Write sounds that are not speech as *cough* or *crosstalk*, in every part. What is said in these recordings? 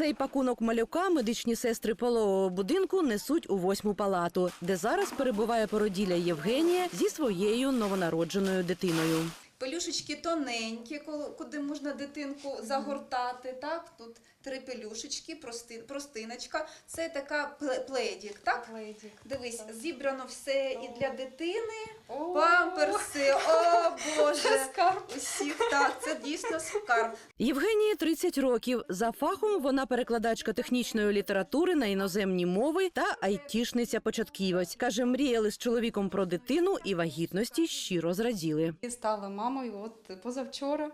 Цей пакунок малюка медичні сестри пологового будинку несуть у восьму палату, де зараз перебуває породілля Євгенія зі своєю новонародженою дитиною. Пелюшечки тоненькі, куди можна дитинку загортати. Так, тут три пелюшечки, прости, простиночка. Це така пле- пледік, так? Леді. Дивись, зібрано все і для дитини. О, Памперси, о Боже! *laughs* скарб. Усіх так, це дійсно скарб. Євгенії 30 років. За фахом вона перекладачка технічної літератури на іноземні мови та айтішниця початківець. Каже, мріяли з чоловіком про дитину і вагітності щиро зраділи. І стала мамою от позавчора.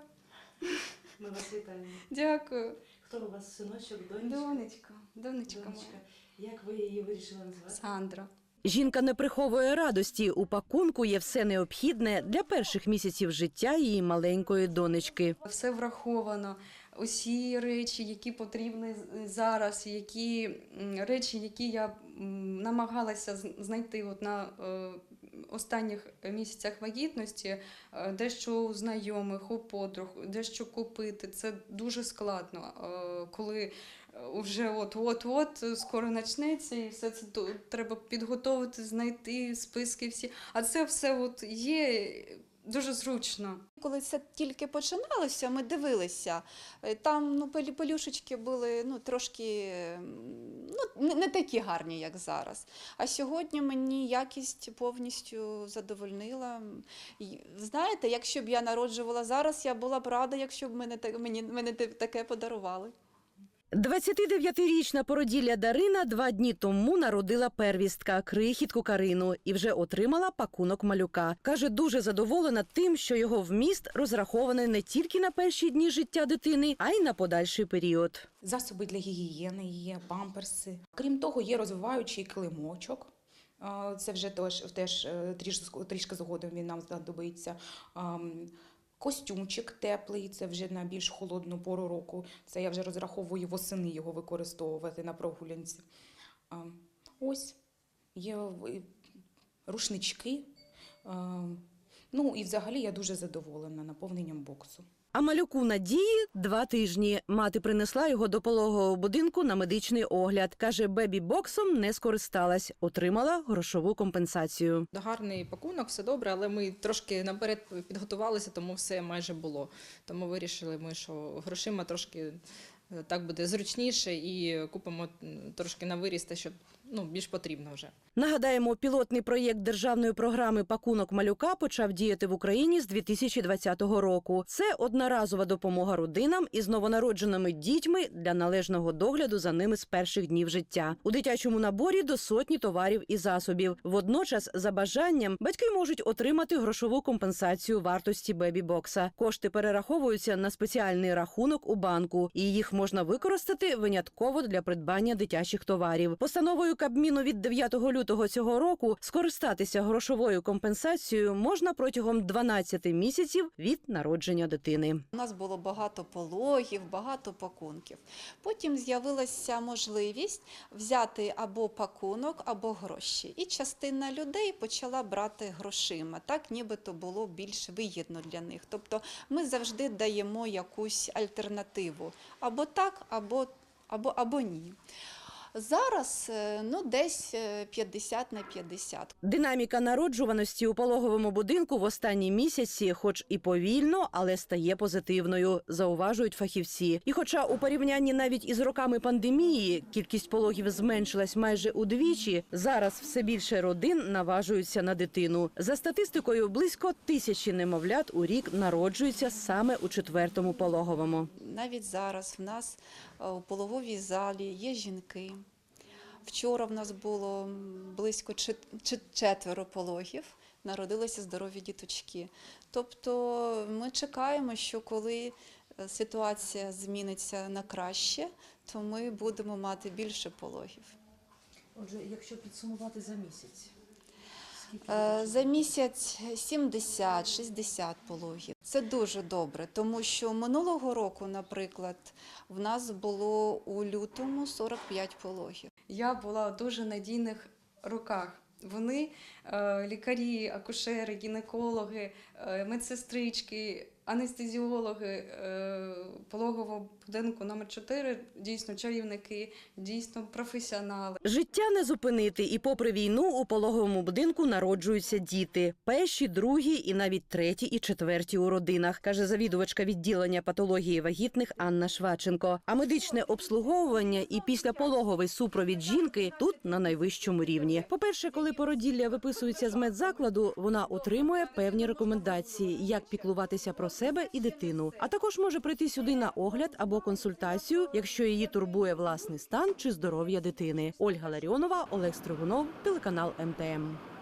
Ми вас вітаємо. Дякую. Хто у вас синочок, донечка? Донечка, донечка. Донечка. Як ви її вирішили назвати? Сандра. Жінка не приховує радості. У пакунку є все необхідне для перших місяців життя її маленької донечки. Все враховано. Усі речі, які потрібні зараз, які речі, які я намагалася з- знайти от на е, останніх місяцях вагітності, е, дещо у знайомих, у подруг, дещо купити. Це дуже складно, е, коли е, вже от-от-от скоро почнеться, і все це треба підготовити, знайти списки всі. А це все от є дуже зручно. Коли це тільки починалося, ми дивилися. Е, Там ну, пелюшечки були ну, трошки ну, не, такі гарні, як зараз. А сьогодні мені якість повністю задовольнила. Знаєте, якщо б я народжувала зараз, я була б рада, якщо б мене, мені, мене таке подарували. 29-річна породілля Дарина два дні тому народила первістка крихітку Карину і вже отримала пакунок малюка. Каже, дуже задоволена тим, що його вміст розрахований не тільки на перші дні життя дитини, а й на подальший період. засоби для гігієни є, памперси. Крім того, є розвиваючий килимочок. Це вже теж, теж е, трішки, трішки згодом він нам знадобиться. Костюмчик теплий, це вже на більш холодну пору року. Це я вже розраховую восени його використовувати на прогулянці. Ось є рушнички. Ну і взагалі я дуже задоволена наповненням боксу. А малюку Надії два тижні. Мати принесла його до пологового будинку на медичний огляд. Каже, бебі-боксом не скористалась, отримала грошову компенсацію. Гарний пакунок, все добре, але ми трошки наперед підготувалися, тому все майже було. Тому вирішили ми, що грошима трошки е, так буде зручніше і купимо трошки на виріс те, що ну, більш потрібно вже. Нагадаємо, пілотний проєкт державної програми Пакунок малюка почав діяти в Україні з 2020 року. Це одноразова допомога родинам із новонародженими дітьми для належного догляду за ними з перших днів життя. У дитячому наборі до сотні товарів і засобів. Водночас, за бажанням, батьки можуть отримати грошову компенсацію вартості бебі-бокса. Кошти перераховуються на спеціальний рахунок у банку, і їх можна використати винятково для придбання дитячих товарів. Постановою Кабміну від 9 лютого цього року скористатися грошовою компенсацією можна протягом 12 місяців від народження дитини. У нас було багато пологів, багато пакунків. Потім з'явилася можливість взяти або пакунок, або гроші. І частина людей почала брати грошима. Так нібито було більш вигідно для них. Тобто ми завжди даємо якусь альтернативу. Або так, або, або, або ні. Зараз е, ну, десь е, 50 на 50. Динаміка народжуваності у пологовому будинку в останні місяці, хоч і повільно, але стає позитивною, зауважують фахівці. І, хоча у порівнянні навіть із роками пандемії кількість пологів зменшилась майже удвічі, зараз все більше родин наважуються на дитину. За статистикою, близько тисячі немовлят у рік народжуються саме у четвертому пологовому. Навіть зараз в нас е, у пологовій залі є жінки. Вчора в нас було близько чет- чет- четверо пологів, народилися здорові діточки. Тобто ми чекаємо, що коли е, ситуація зміниться на краще, то ми будемо мати більше пологів. Отже, якщо підсумувати за місяць, скільки Е, За місяць 70-60 пологів. Це дуже добре, тому що минулого року, наприклад, в нас було у лютому 45 пологів. Я була в дуже надійних руках. Вони, е, лікарі, акушери, гінекологи, е, медсестрички, анестезіологи е, пологового будинку номер 4 дійсно чарівники, дійсно професіонали. Життя не зупинити, і попри війну у пологовому будинку народжуються діти. Перші, другі і навіть треті і четверті у родинах, каже завідувачка відділення патології вагітних Анна Шваченко. А медичне обслуговування і післяпологовий супровід жінки тут на найвищому рівні. По-перше, коли породілля виписується з медзакладу, вона отримує певні рекомендації, як піклуватися про себе і дитину. А також може прийти сюди на огляд або консультацію, якщо її турбує власний стан чи здоров'я дитини. Ольга Ларіонова, Олег Стригунов, телеканал МТМ.